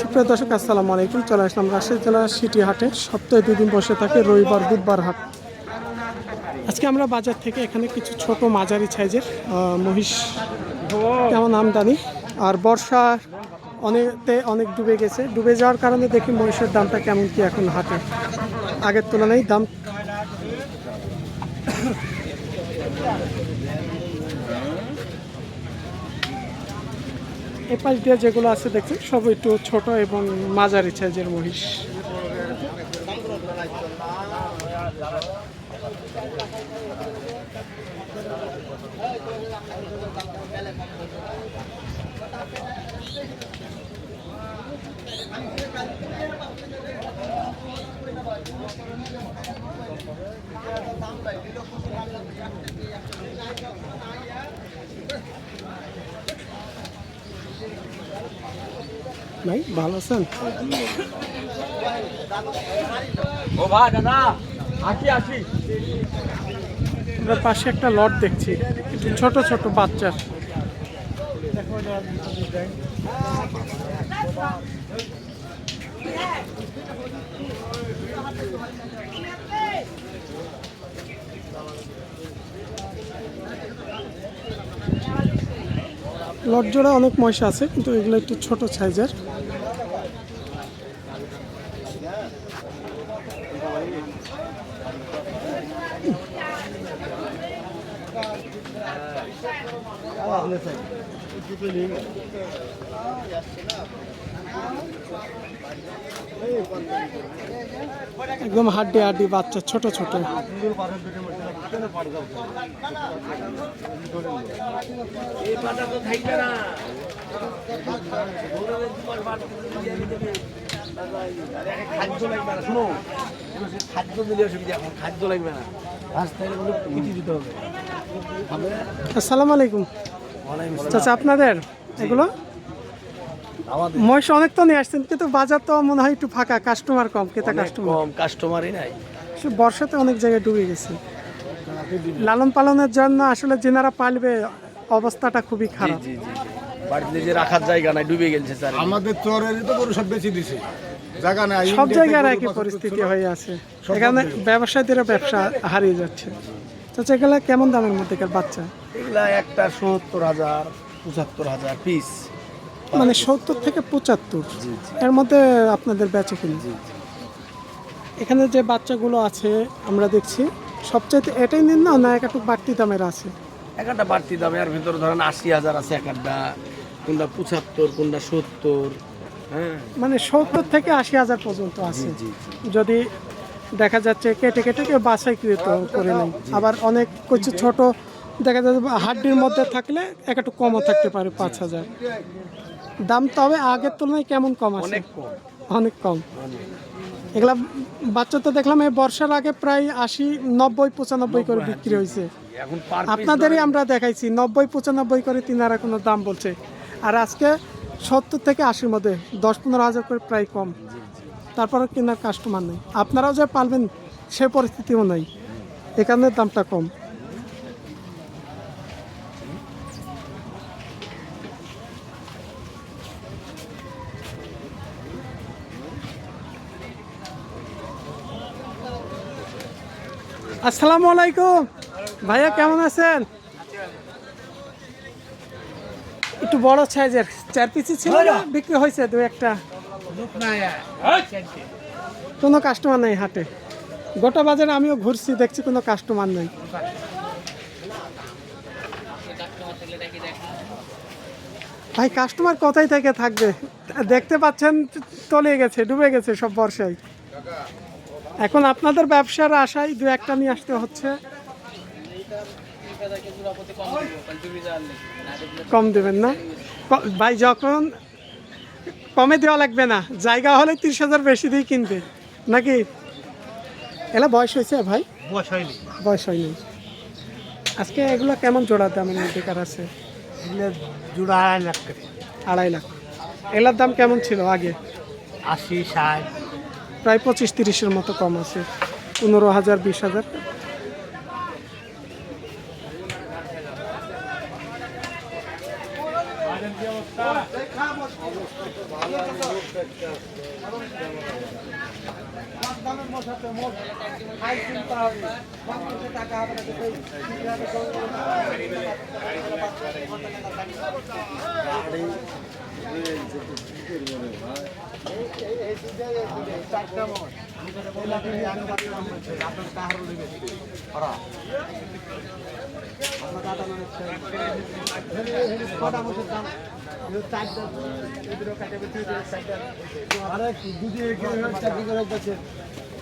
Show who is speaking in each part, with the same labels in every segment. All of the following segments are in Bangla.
Speaker 1: সুপ্রিয় দর্শক, আসসালামু আলাইকুম। চলে আসলাম রাজশাহী জেলার সিটি হাটে সপ্তাহে দুদিন বসে থাকে রবিবার, বুধবার হাট। আজকে আমরা বাজার থেকে এখানে কিছু ছোট মাঝারি সাইজের মহিষ কেমন আমদানি? আর বর্ষা অনেকতে অনেক ডুবে গেছে। ডুবে যাওয়ার কারণে দেখি মহিষের দামটা কেমন কি এখন হাটে। আগের তুলনায় দাম এ পাশ দিয়ে যেগুলো আছে দেখছেন সব একটু ছোট এবং মাঝারি সাইজের মহিষ। ভাই ভালো আছেন?
Speaker 2: ও ভাই দাদা আসি আসি।
Speaker 1: আমরা পাশে একটা লট দেখছি একটু ছোট ছোট বাচ্চার। লট জোড়া অনেক ময়সা আছে, কিন্তু এগুলো একটু ছোট সাইজের। একদম হাড্ডি হাড্ডি বাচ্চা, ছোট ছোট।
Speaker 2: এই পাটা তো থাকবে না খাদ্য লাগবে না শোনো খাদ্য দিলে অসুবিধা এখন খাদ্য লাগবে না রাস্তায় পিটি দিতে হবে
Speaker 1: আসসালামু আলাইকুম। চাচা আপনাদের? এগুলো? মহিষ অনেক তো নিয়ে আসছেন কিন্তু বাজার তো মনে হয় একটু ফাঁকা কাস্টমার কম ক্রেতা
Speaker 2: অনেক
Speaker 1: কাস্টমার
Speaker 2: কম কাস্টমারই নাই।
Speaker 1: সে বর্ষাতে অনেক জায়গায় ডুবে গেছে। লালন পালনের জন্য আসলে যেনারা পালবে অবস্থাটা খুবই খারাপ।
Speaker 2: জি জি। জি। বাড়িতে যে রাখার জায়গা নাই ডুবে গেছে স্যার।
Speaker 3: আমাদের চরেরই তো গরু সব বেশি দিছে। জায়গা নাই
Speaker 1: সব জায়গার একই পরিস্থিতি হয়ে আছে। এখানে ব্যবসায়ীদের ব্যবসা হারিয়ে যাচ্ছে। চাচা এগুলো কেমন দামের মধ্যে বাচ্চা?
Speaker 2: এগুলা একটা সত্তর হাজার পঁচাত্তর হাজার পিস
Speaker 1: মানে সত্তর থেকে পঁচাত্তর। এর মধ্যে আপনাদের বেচে কিনে? এখানে যে বাচ্চাগুলো আছে আমরা দেখছি সবচাইতে এটাই নিন না না একটু বাড়তি দামের আছে?
Speaker 2: এক একটা বাড়তি দামে আর ভিতরে ধরেন আশি হাজার আছে এক একটা কোনটা পঁচাত্তর কোনটা সত্তর হ্যাঁ?
Speaker 1: মানে সত্তর থেকে আশি হাজার পর্যন্ত আছে। যদি দেখা যাচ্ছে কেটে কেটে কেউ বাছাই কৃত করে নেই আবার অনেক কিছু ছোট দেখা যাচ্ছে হাড্ডির মধ্যে থাকলে এক একটু কমও থাকতে পারে পাঁচ হাজার। দাম তবে আগের তুলনায় কেমন কম আছে?
Speaker 2: অনেক কম।
Speaker 1: অনেক কম। এগুলা বাচ্চা তো দেখলাম এই বর্ষার আগে প্রায় আশি নব্বই পঁচানব্বই করে বিক্রি হয়েছে। আপনাদেরই আমরা দেখাইছি নব্বই পঁচানব্বই করে তিনারা কোনো দাম বলছে। আর আজকে সত্তর থেকে আশির মধ্যে দশ পনেরো হাজার করে প্রায় কম। তারপরে কেনার কাস্টমার নেই। আপনারাও যে পারবেন সে পরিস্থিতিও নেই। এখানে দামটা কম। আসসালামু আলাইকুম। ভাইয়া কেমন আছেন? একটু বড় সাইজের চার পিসি ছিল না? বিক্রি হয়েছে দু একটা। কোনো কাস্টমার নেই হাটে। গোটা বাজারে আমিও ঘুরছি দেখছি কোনো কাস্টমার নেই। ভাই কাস্টমার কোথায় থেকে থাকবে? দেখতে পাচ্ছেন তলিয়ে গেছে ডুবে গেছে সব বর্ষায়। এখন আপনাদের ব্যবসার আশায় দু একটা নিয়ে আসতে হচ্ছে। কম দেবেন না। ভাই যখন কমে দেওয়া লাগবে না জায়গা হলে তিরিশ হাজার বেশি দিয়ে কিনবে। নাকি? এলা বয়স হয়েছে ভাই?
Speaker 3: বয়স হয়নি।
Speaker 1: বয়স হয়নি। আজকে এগুলো কেমন জোড়া দামের বেকার আছে?
Speaker 3: জোড়া আড়াই লাখ
Speaker 1: আড়াই লাখ। এলার দাম কেমন ছিল আগে?
Speaker 3: আশি ষাট।
Speaker 1: প্রায় পঁচিশ তিরিশের মতো কম আছে। পনেরো হাজার বিশ হাজার।
Speaker 3: এই লাঠি নিয়ে এসো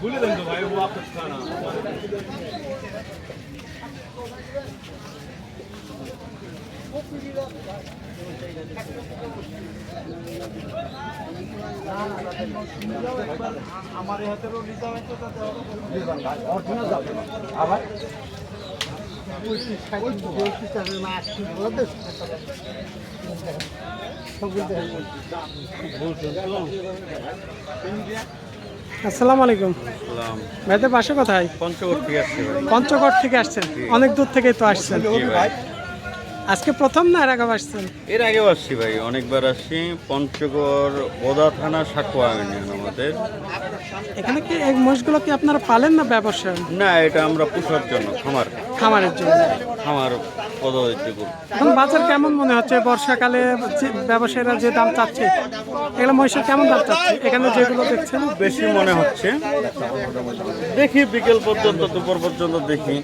Speaker 1: ভুলে দেন তো ভাই ও আপনার আসসালামু আলাইকুম। ভাইদের বাসা কোথায়?
Speaker 4: পঞ্চগড় থেকে
Speaker 1: পঞ্চগড় থেকে আসছেন। অনেক দূর থেকেই তো আসছেন।
Speaker 4: ভাই।
Speaker 1: আজকে প্রথম না এর আগে আসছেন?
Speaker 4: এর আগেও আসছি ভাই অনেকবার আসছি। পঞ্চগড় বোদা থানা সাকুয়া ইউনিয়ন আমাদের।
Speaker 1: এখানে কি এই মহিষগুলো কি আপনারা পালেন না ব্যবসা
Speaker 4: না এটা আমরা পুষার জন্য খামার।
Speaker 1: খামারের জন্য।
Speaker 4: খামার পদ্ধতি
Speaker 1: এখন বাজার কেমন মনে হচ্ছে? বর্ষাকালে যে ব্যবসায়ীরা যে দাম চাচ্ছে এগুলো মহিষের কেমন দাম চাচ্ছে? এখানে যেগুলো দেখছেন?
Speaker 4: বেশি মনে হচ্ছে। দেখি বিকেল পর্যন্ত দুপুর পর্যন্ত দেখি।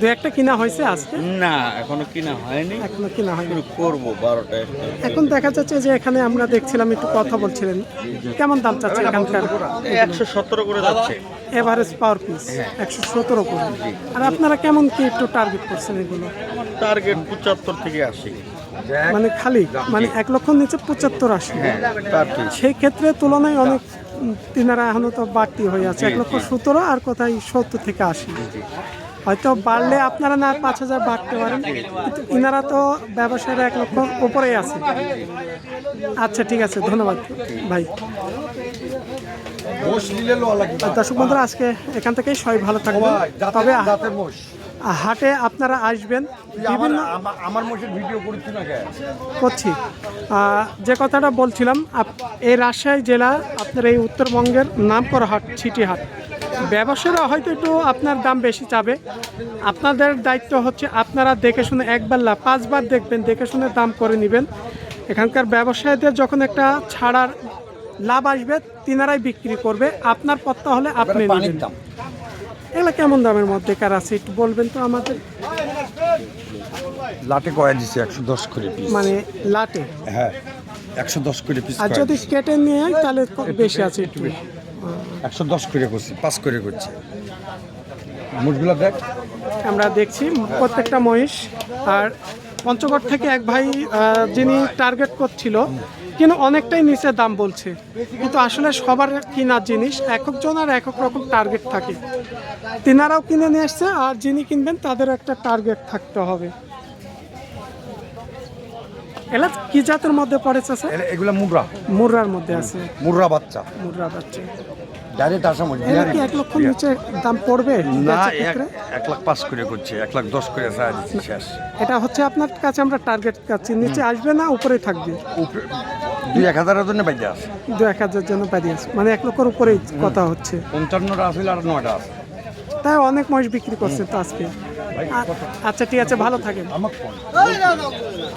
Speaker 1: দু একটা কিনা হয়েছে আজকে?
Speaker 4: না এখনও কিনা হয়নি।
Speaker 1: এখনও কিনা হয়নি।
Speaker 4: করব বারোটা
Speaker 1: এখন দেখা যাচ্ছে যে এখানে আমরা দেখছিলাম একটু কথা বলছিলেন। কেমন দাম চাচ্ছে এখানকার?
Speaker 4: একশো সতেরো করে যাচ্ছে।
Speaker 1: এভারেজ পাওয়ার পিস একশো সতেরো করে। আর আপনারা কেমন কি একটু টার্গেট করছেন এগুলো?
Speaker 4: টার্গেট পঁচাত্তর থেকে আশি।
Speaker 1: মানে খালি মানে এক লক্ষ নিচে পঁচাত্তর আসে
Speaker 4: হ্যাঁ
Speaker 1: সেই ক্ষেত্রে তুলনায় অনেক তিনারা এখনও তো বাড়তি হয়ে আছে। এক লক্ষ সতেরো আর কোথায় সত্তর থেকে আশি। হয়তো বাড়লে আপনারা না পাঁচ হাজার বাড়তে পারেন ইনারা তো ব্যবসায়ীরা এক লক্ষ উপরেই আছে। আচ্ছা ঠিক আছে ধন্যবাদ ভাই। দর্শক বন্ধুরা আজকে এখান থেকেই সবাই ভালো থাকবেন। তবে হাটে আপনারা আসবেন। বিভিন্ন
Speaker 3: আমার- মোষের ভিডিও করছি না
Speaker 1: করছি। যে কথাটা বলছিলাম এই রাজশাহী জেলা আপনার এই উত্তরবঙ্গের নাম করা হাট ছিটি হাট। ব্যবসায়ীরা হয়তো একটু আপনার দাম বেশি চাবে। আপনাদের দায়িত্ব হচ্ছে আপনারা দেখে শুনে একবার না পাঁচবার দেখবেন দেখে শুনে দাম করে নেবেন। এখানকার ব্যবসায়ীদের যখন একটা ছাড়ার লাভ আসবে তিনারাই বিক্রি করবে। আপনার পত্তা হলে আপনি নেবেন। এগুলো কেমন দামের মধ্যে কার আছে একটু বলবেন তো আমাদের?
Speaker 3: লাটে কয়া দিছে একশো দশ করে পিস
Speaker 1: মানে লাটে?
Speaker 3: হ্যাঁ একশো দশ করে পিস
Speaker 1: আর যদি কেটে নিয়ে তাহলে বেশি আছে একটু
Speaker 3: একশো দশ করে করছি পাঁচ করে করছি। মোষগুলো দেখ।
Speaker 1: আমরা দেখছি প্রত্যেকটা মহিষ আর পঞ্চগড় থেকে এক ভাই যিনি টার্গেট করছিল কিন্তু অনেকটাই নিচে দাম বলছে। কিন্তু আসলে সবার কেনার জিনিস এক একজন আর এক এক রকম টার্গেট থাকে। তিনারাও কিনে নিয়ে এসছে আর যিনি কিনবেন তাদের একটা টার্গেট থাকতে হবে। এলা কি জাতের মধ্যে পড়েছে স্যার?
Speaker 3: এগুলা মুগরা।
Speaker 1: মুর্রার মধ্যে আছে।
Speaker 3: মুগরা বাচ্চা।
Speaker 1: মুর্রা বাচ্চা।
Speaker 3: ডাইরেক্ট আসা মোষ
Speaker 1: কি এক লক্ষ নিচে দাম পড়বে
Speaker 3: না এক লাখ পাঁচ করে করছে এক লাখ দশ করে আসা দিচ্ছি শেষ।
Speaker 1: এটা হচ্ছে আপনার কাছে আমরা টার্গেট কাছে নিচে আসবে না উপরে থাকবে।
Speaker 3: উপরে দুই এক হাজারের জন্য বাইরে আছে।
Speaker 1: দু এক হাজার জন্য পারি আছে। মানে এক লক্ষর উপরেই কথা হচ্ছে।
Speaker 3: পঞ্চান্নটা আসলে আর নয়টা আছে।
Speaker 1: তাই অনেক মহিষ বিক্রি করছে তো আজকে। আচ্ছা ঠিক আছে ভালো থাকেন।
Speaker 3: আমার ফোন।